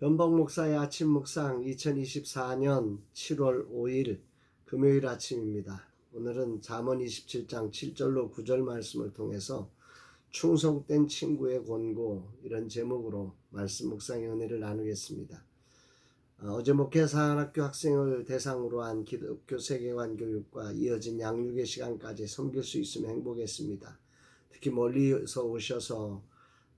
연방 목사의 아침 묵상 2024년 7월 5일 금요일 아침입니다. 오늘은 잠언 27장 7절로 9절 말씀을 통해서 충성된 친구의 권고 이런 제목으로 말씀 묵상의 은혜를 나누겠습니다. 어, 어제 목회 사관학교 학생을 대상으로 한 기독교 세계관 교육과 이어진 양육의 시간까지 섬길 수 있으면 행복했습니다. 특히 멀리서 오셔서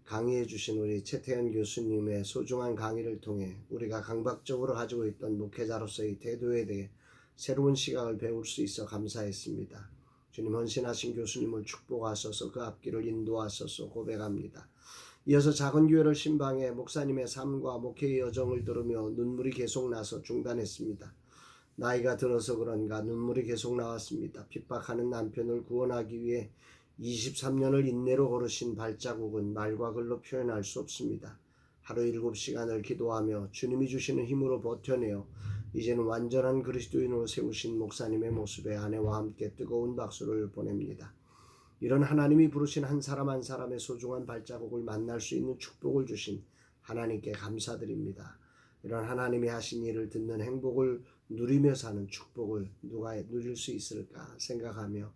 강의해 주신 우리 최태현 교수님의 소중한 강의를 통해 우리가 강박적으로 가지고 있던 목회자로서의 태도에 대해 새로운 시각을 배울 수 있어 감사했습니다. 주님 헌신하신 교수님을 축복하소서 그 앞길을 인도하소서 고백합니다. 이어서 작은 교회를 신방해 목사님의 삶과 목회의 여정을 들으며 눈물이 계속 나서 중단했습니다. 나이가 들어서 그런가 눈물이 계속 나왔습니다. 핍박하는 남편을 구원하기 위해 23년을 인내로 걸으신 발자국은 말과 글로 표현할 수 없습니다. 하루 7시간을 기도하며 주님이 주시는 힘으로 버텨내어 이제는 완전한 그리스도인으로 세우신 목사님의 모습에 아내와 함께 뜨거운 박수를 보냅니다. 이런 하나님이 부르신 한 사람 한 사람의 소중한 발자국을 만날 수 있는 축복을 주신 하나님께 감사드립니다. 이런 하나님이 하신 일을 듣는 행복을 누리며 사는 축복을 누가 누릴 수 있을까 생각하며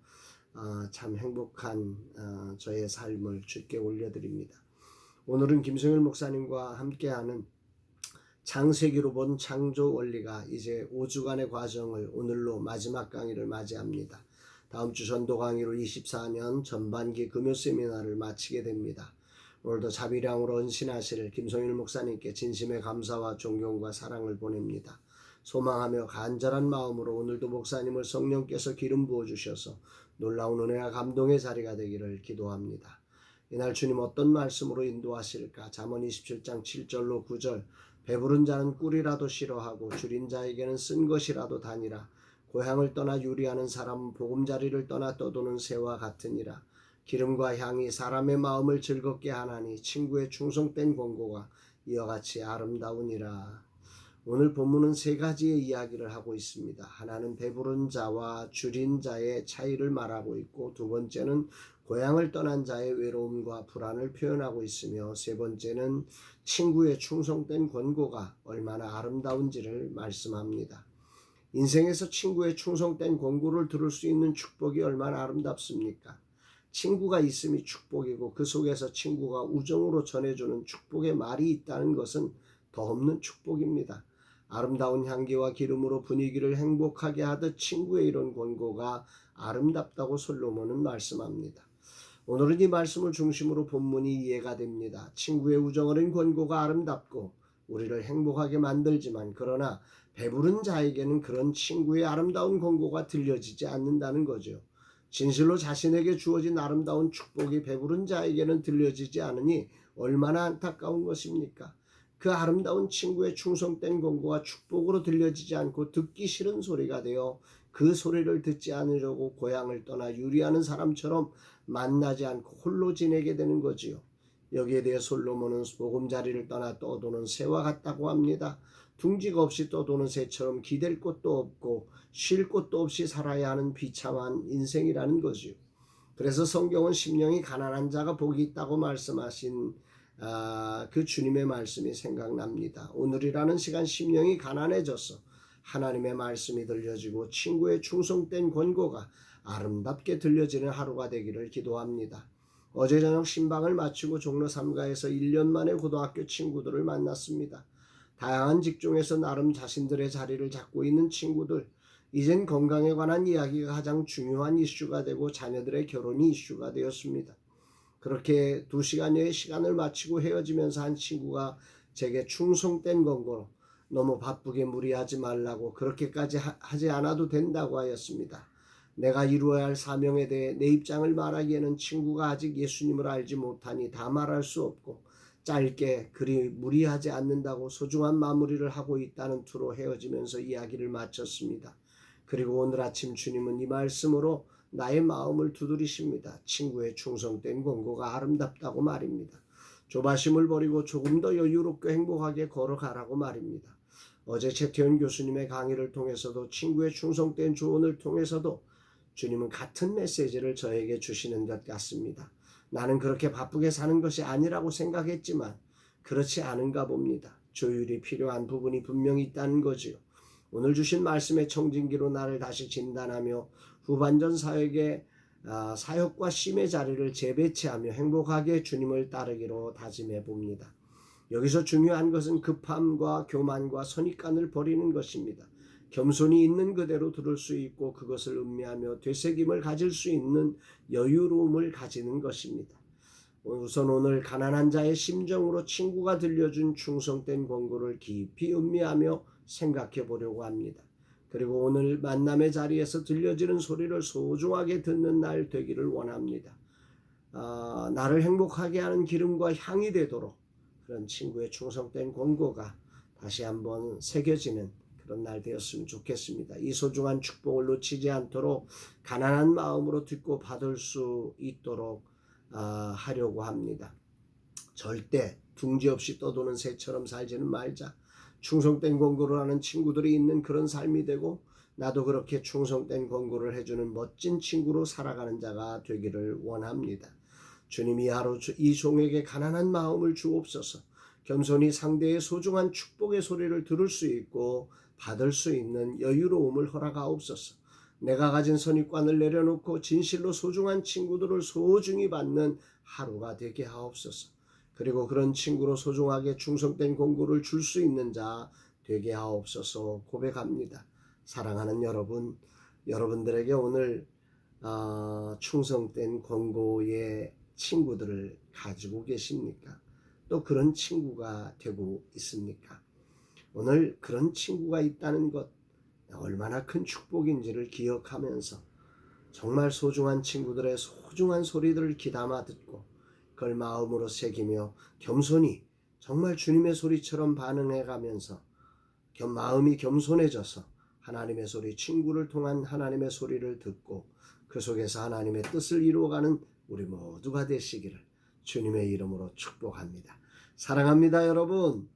어, 참 행복한 어, 저의 삶을 주께 올려드립니다. 오늘은 김성일 목사님과 함께하는 장세기로 본 창조 원리가 이제 5주간의 과정을 오늘로 마지막 강의를 맞이합니다. 다음 주 전도 강의로 24년 전반기 금요 세미나를 마치게 됩니다. 오늘도 자비량으로 헌신하실 김성일 목사님께 진심의 감사와 존경과 사랑을 보냅니다. 소망하며 간절한 마음으로 오늘도 목사님을 성령께서 기름 부어 주셔서 놀라운 은혜와 감동의 자리가 되기를 기도합니다. 이날 주님 어떤 말씀으로 인도하실까? 잠언 27장 7절로 9절 배부른 자는 꿀이라도 싫어하고 줄인 자에게는 쓴 것이라도 다니라. 고향을 떠나 유리하는 사람은 보금자리를 떠나 떠도는 새와 같으니라. 기름과 향이 사람의 마음을 즐겁게 하나니 친구의 충성된 권고가 이와 같이 아름다우니라. 오늘 본문은 세 가지의 이야기를 하고 있습니다. 하나는 배부른 자와 줄인 자의 차이를 말하고 있고 두 번째는 고향을 떠난 자의 외로움과 불안을 표현하고 있으며 세 번째는 친구의 충성된 권고가 얼마나 아름다운지를 말씀합니다. 인생에서 친구의 충성된 권고를 들을 수 있는 축복이 얼마나 아름답습니까? 친구가 있음이 축복이고 그 속에서 친구가 우정으로 전해주는 축복의 말이 있다는 것은 더 없는 축복입니다. 아름다운 향기와 기름으로 분위기를 행복하게 하듯 친구의 이런 권고가 아름답다고 솔로몬은 말씀합니다. 오늘은 이 말씀을 중심으로 본문이 이해가 됩니다. 친구의 우정 어린 권고가 아름답고 우리를 행복하게 만들지만 그러나 배부른 자에게는 그런 친구의 아름다운 권고가 들려지지 않는다는 거죠. 진실로 자신에게 주어진 아름다운 축복이 배부른 자에게는 들려지지 않으니 얼마나 안타까운 것입니까? 그 아름다운 친구의 충성된 권고가 축복으로 들려지지 않고 듣기 싫은 소리가 되어 그 소리를 듣지 않으려고 고향을 떠나 유리하는 사람처럼 만나지 않고 홀로 지내게 되는 거지요. 여기에 대해 솔로몬은 보금자리를 떠나 떠도는 새와 같다고 합니다. 둥지가 없이 떠도는 새처럼 기댈 곳도 없고 쉴 곳도 없이 살아야 하는 비참한 인생이라는 거지요. 그래서 성경은 심령이 가난한 자가 복이 있다고 말씀하신 아, 그 주님의 말씀이 생각납니다. 오늘이라는 시간 심령이 가난해져서 하나님의 말씀이 들려지고 친구의 충성된 권고가 아름답게 들려지는 하루가 되기를 기도합니다. 어제 저녁 신방을 마치고 종로 3가에서 1년 만에 고등학교 친구들을 만났습니다. 다양한 직종에서 나름 자신들의 자리를 잡고 있는 친구들, 이젠 건강에 관한 이야기가 가장 중요한 이슈가 되고 자녀들의 결혼이 이슈가 되었습니다. 그렇게 두 시간여의 시간을 마치고 헤어지면서 한 친구가 제게 충성된 권고로 너무 바쁘게 무리하지 말라고 그렇게까지 하, 지 않아도 된다고 하였습니다. 내가 이루어야 할 사명에 대해 내 입장을 말하기에는 친구가 아직 예수님을 알지 못하니 다 말할 수 없고 짧게 그리 무리하지 않는다고 소중한 마무리를 하고 있다는 투로 헤어지면서 이야기를 마쳤습니다. 그리고 오늘 아침 주님은 이 말씀으로 나의 마음을 두드리십니다. 친구의 충성된 권고가 아름답다고 말입니다. 조바심을 버리고 조금 더 여유롭게 행복하게 걸어가라고 말입니다. 어제 최태현 교수님의 강의를 통해서도 친구의 충성된 조언을 통해서도 주님은 같은 메시지를 저에게 주시는 것 같습니다. 나는 그렇게 바쁘게 사는 것이 아니라고 생각했지만 그렇지 않은가 봅니다. 조율이 필요한 부분이 분명히 있다는 거지요. 오늘 주신 말씀의 청진기로 나를 다시 진단하며 후반전 사역의 아, 사역과 쉼의 자리를 재배치하며 행복하게 주님을 따르기로 다짐해 봅니다. 여기서 중요한 것은 급함과 교만과 선입관을 버리는 것입니다. 겸손히 있는 그대로 들을 수 있고 그것을 음미하며 되새김을 가질 수 있는 여유로움을 가지는 것입니다. 우선 오늘 가난한 자의 심정으로 친구가 들려준 충성된 권고를 깊이 음미하며 생각해 보려고 합니다. 그리고 오늘 만남의 자리에서 들려지는 소리를 소중하게 듣는 날 되기를 원합니다. 아, 나를 행복하게 하는 기름과 향이 되도록 그런 친구의 충성된 권고가 다시 한번 새겨지는 그런 날 되었으면 좋겠습니다. 이 소중한 축복을 놓치지 않도록 가난한 마음으로 듣고 받을 수 있도록 아, 하려고 합니다. 절대 둥지 없이 떠도는 새처럼 살지는 말자. 충성된 권고를 하는 친구들이 있는 그런 삶이 되고 나도 그렇게 충성된 권고를 해주는 멋진 친구로 살아가는 자가 되기를 원합니다. 주님이 하루 이 종에게 가난한 마음을 주옵소서. 겸손히 상대의 소중한 축복의 소리를 들을 수 있고 받을 수 있는 여유로움을 허락하옵소서. 내가 가진 선입관을 내려놓고 진실로 소중한 친구들을 소중히 받는 하루가 되게 하옵소서. 그리고 그런 친구로 소중하게 충성된 공고를 줄 수 있는 자 되게 하옵소서 고백합니다. 사랑하는 여러분, 여러분들에게 오늘 어, 충성된 권고의 친구들을 가지고 계십니까? 또 그런 친구가 되고 있습니까? 오늘 그런 친구가 있다는 것 얼마나 큰 축복인지를 기억하면서 정말 소중한 친구들의 소중한 소리들을 귀담아 듣고 그 걸 마음으로 새기며 겸손히 정말 주님의 소리처럼 반응해 가면서 겸 마음이 겸손해져서 하나님의 소리, 친구를 통한 하나님의 소리를 듣고 그 속에서 하나님의 뜻을 이루어가는 우리 모두가 되시기를 주님의 이름으로 축복합니다. 사랑합니다, 여러분.